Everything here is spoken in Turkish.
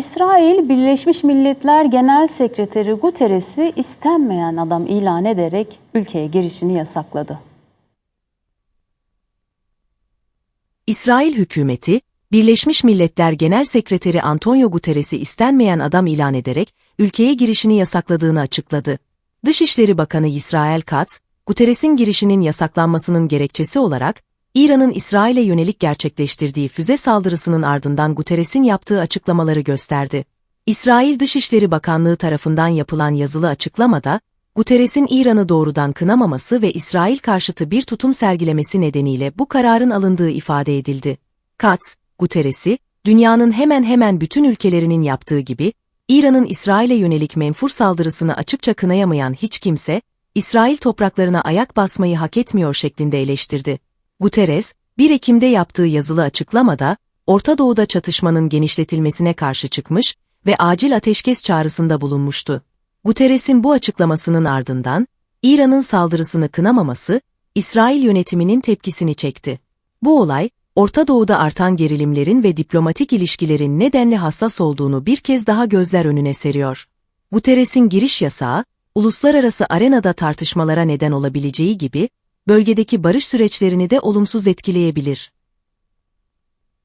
İsrail Birleşmiş Milletler Genel Sekreteri Guterres'i istenmeyen adam ilan ederek ülkeye girişini yasakladı. İsrail hükümeti, Birleşmiş Milletler Genel Sekreteri Antonio Guterres'i istenmeyen adam ilan ederek ülkeye girişini yasakladığını açıkladı. Dışişleri Bakanı İsrail Katz, Guterres'in girişinin yasaklanmasının gerekçesi olarak, İran'ın İsrail'e yönelik gerçekleştirdiği füze saldırısının ardından Guterres'in yaptığı açıklamaları gösterdi. İsrail Dışişleri Bakanlığı tarafından yapılan yazılı açıklamada, Guterres'in İran'ı doğrudan kınamaması ve İsrail karşıtı bir tutum sergilemesi nedeniyle bu kararın alındığı ifade edildi. Katz, Guterres'i, dünyanın hemen hemen bütün ülkelerinin yaptığı gibi, İran'ın İsrail'e yönelik menfur saldırısını açıkça kınayamayan hiç kimse, İsrail topraklarına ayak basmayı hak etmiyor şeklinde eleştirdi. Guterres, 1 Ekim'de yaptığı yazılı açıklamada, Orta Doğu'da çatışmanın genişletilmesine karşı çıkmış ve acil ateşkes çağrısında bulunmuştu. Guterres'in bu açıklamasının ardından, İran'ın saldırısını kınamaması, İsrail yönetiminin tepkisini çekti. Bu olay, Orta Doğu'da artan gerilimlerin ve diplomatik ilişkilerin nedenli hassas olduğunu bir kez daha gözler önüne seriyor. Guterres'in giriş yasağı, uluslararası arenada tartışmalara neden olabileceği gibi, bölgedeki barış süreçlerini de olumsuz etkileyebilir.